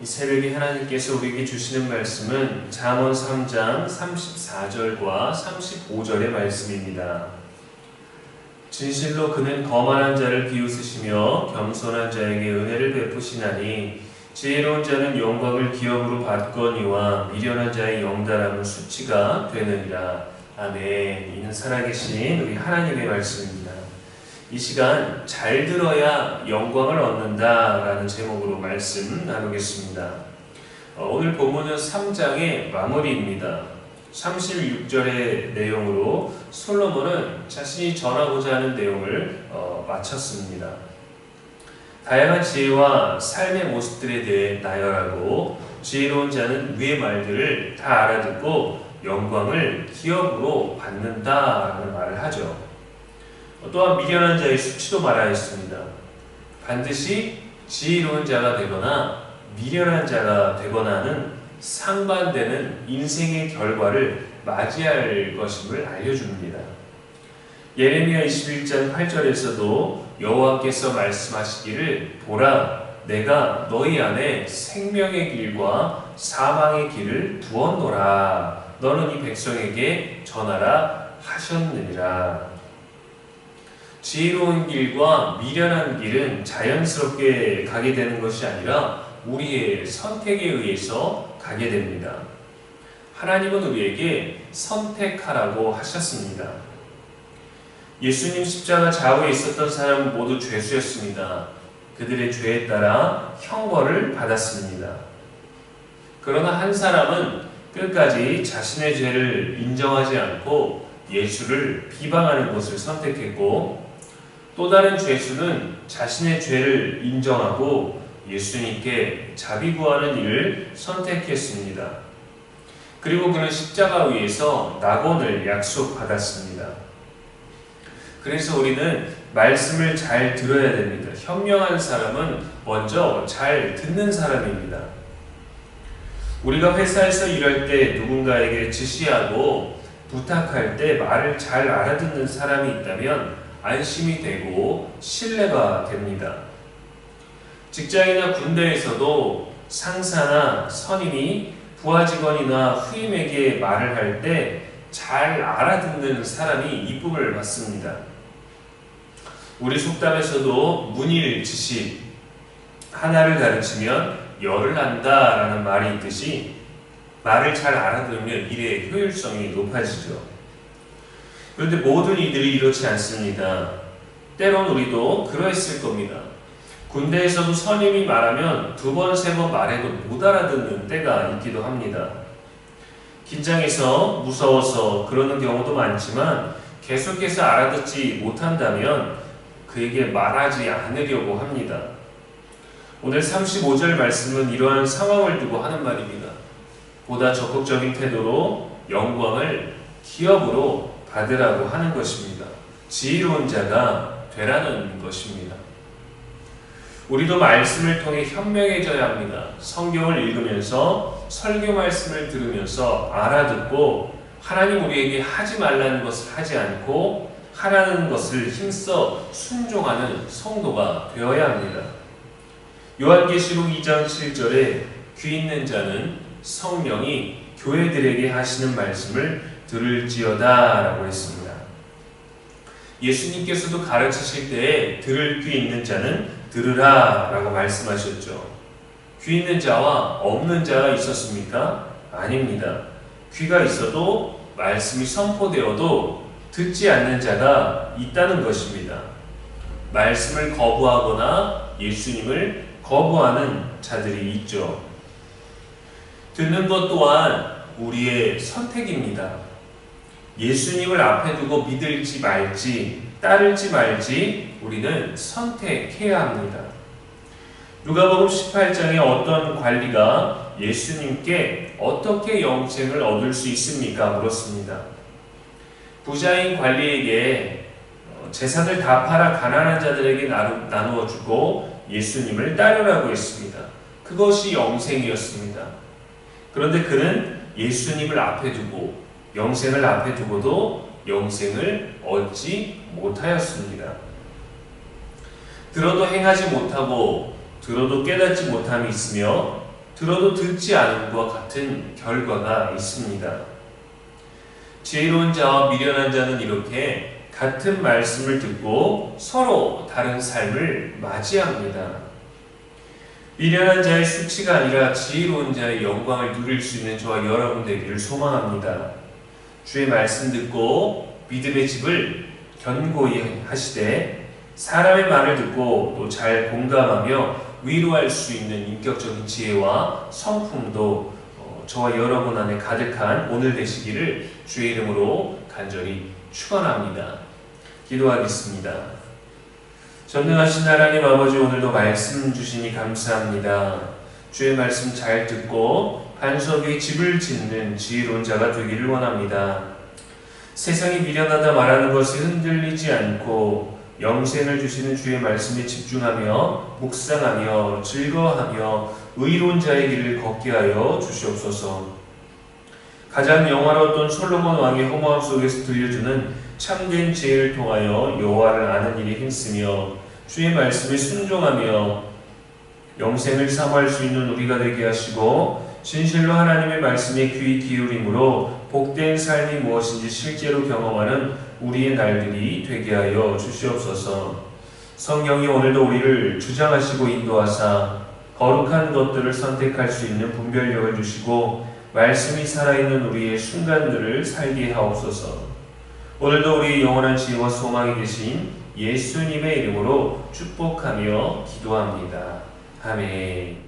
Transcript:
이 새벽에 하나님께서 우리에게 주시는 말씀은 잠언 3장 34절과 35절의 말씀입니다. 진실로 그는 거만한 자를 비웃으시며 겸손한 자에게 은혜를 베푸시나니 지혜로운 자는 영광을 기업으로 받거니와 미련한 자의 영달함은 수치가 되느니라. 아멘. 이는 살아계신 우리 하나님의 말씀입니다. 이 시간 잘 들어야 영광을 얻는다라는 제목으로 말씀 나누겠습니다. 어, 오늘 본문은 3장의 마무리입니다. 36절의 내용으로 솔로몬은 자신이 전하고자 하는 내용을 어, 마쳤습니다. 다양한 지혜와 삶의 모습들에 대해 나열하고 지혜로운 자는 위의 말들을 다 알아듣고 영광을 기업으로 받는다라는 말을 하죠. 또한 미련한 자의 수치도 말하였습니다. 반드시 지혜로운 자가 되거나 미련한 자가 되거나는 상반되는 인생의 결과를 맞이할 것임을 알려줍니다. 예레미야 21장 8절에서도 여호와께서 말씀하시기를 보라 내가 너희 안에 생명의 길과 사망의 길을 두었노라 너는 이 백성에게 전하라 하셨느니라 지혜로운 길과 미련한 길은 자연스럽게 가게 되는 것이 아니라 우리의 선택에 의해서 가게 됩니다. 하나님은 우리에게 선택하라고 하셨습니다. 예수님 십자가 좌우에 있었던 사람은 모두 죄수였습니다. 그들의 죄에 따라 형벌을 받았습니다. 그러나 한 사람은 끝까지 자신의 죄를 인정하지 않고 예수를 비방하는 것을 선택했고 또 다른 죄수는 자신의 죄를 인정하고 예수님께 자비 구하는 일을 선택했습니다. 그리고 그는 십자가 위에서 낙원을 약속받았습니다. 그래서 우리는 말씀을 잘 들어야 됩니다. 현명한 사람은 먼저 잘 듣는 사람입니다. 우리가 회사에서 일할 때 누군가에게 지시하고 부탁할 때 말을 잘 알아듣는 사람이 있다면 안심이 되고 신뢰가 됩니다. 직장이나 군대에서도 상사나 선임이 부하 직원이나 후임에게 말을 할 때 잘 알아듣는 사람이 이쁨을 받습니다. 우리 속담에서도 문일 지식 하나를 가르치면 열을 난다라는 말이 있듯이 말을 잘 알아들으면 일의 효율성이 높아지죠. 그런데 모든 이들이 이렇지 않습니다. 때론 우리도 그러했을 겁니다. 군대에서도 선임이 말하면 두 번, 세 번 말해도 못 알아듣는 때가 있기도 합니다. 긴장해서 무서워서 그러는 경우도 많지만 계속해서 알아듣지 못한다면 그에게 말하지 않으려고 합니다. 오늘 35절 말씀은 이러한 상황을 두고 하는 말입니다. 보다 적극적인 태도로 영광을 기업으로 받으라고 하는 것입니다. 지혜로운 자가 되라는 것입니다. 우리도 말씀을 통해 현명해져야 합니다. 성경을 읽으면서 설교 말씀을 들으면서 알아듣고 하나님 우리에게 하지 말라는 것을 하지 않고 하라는 것을 힘써 순종하는 성도가 되어야 합니다. 요한계시록 2장 7절에 귀 있는 자는 성령이 교회들에게 하시는 말씀을 들을지어다 라고 했습니다. 예수님께서도 가르치실 때에 들을 귀 있는 자는 들으라 라고 말씀하셨죠. 귀 있는 자와 없는 자가 있었습니까? 아닙니다. 귀가 있어도 말씀이 선포되어도 듣지 않는 자가 있다는 것입니다. 말씀을 거부하거나 예수님을 거부하는 자들이 있죠. 듣는 것 또한 우리의 선택입니다. 예수님을 앞에 두고 믿을지 말지 따를지 말지 우리는 선택해야 합니다. 누가복음 18장에 어떤 관리가 예수님께 어떻게 영생을 얻을 수 있습니까? 물었습니다. 부자인 관리에게 어, 재산을 다 팔아 가난한 자들에게 나누어 주고 예수님을 따르라고 했습니다. 그것이 영생이었습니다. 그런데 그는 예수님을 앞에 두고 영생을 앞에 두고도 영생을 얻지 못하였습니다. 들어도 행하지 못하고 들어도 깨닫지 못함이 있으며 들어도 듣지 않음과 같은 결과가 있습니다. 지혜로운 자와 미련한 자는 이렇게 같은 말씀을 듣고 서로 다른 삶을 맞이합니다. 미련한 자의 수치가 아니라 지혜로운 자의 영광을 누릴 수 있는 저와 여러분 되기를 소망합니다. 주의 말씀 듣고 믿음의 집을 견고히 하시되 사람의 말을 듣고 또 잘 공감하며 위로할 수 있는 인격적인 지혜와 성품도 어, 저와 여러분 안에 가득한 오늘 되시기를 주의 이름으로 간절히 축원합니다. 기도하겠습니다. 전능하신 하나님 아버지 오늘도 말씀 주시니 감사합니다. 주의 말씀 잘 듣고 반석 위 집을 짓는 지혜로운 자가 되기를 원합니다. 세상이 미련하다 말하는 것이 흔들리지 않고 영생을 주시는 주의 말씀에 집중하며 묵상하며 즐거워하며 의로운 자의 길을 걷게 하여 주시옵소서. 가장 영화로웠던 솔로몬 왕의 허무함 속에서 들려주는 참된 지혜를 통하여 여호와를 아는 일에 힘쓰며 주의 말씀에 순종하며 영생을 사모할 수 있는 우리가 되게 하시고 진실로 하나님의 말씀에 귀 기울임으로 복된 삶이 무엇인지 실제로 경험하는 우리의 날들이 되게 하여 주시옵소서. 성령이 오늘도 우리를 주장하시고 인도하사 거룩한 것들을 선택할 수 있는 분별력을 주시고 말씀이 살아있는 우리의 순간들을 살게 하옵소서. 오늘도 우리의 영원한 지혜와 소망이 되신 예수님의 이름으로 축복하며 기도합니다. 아멘.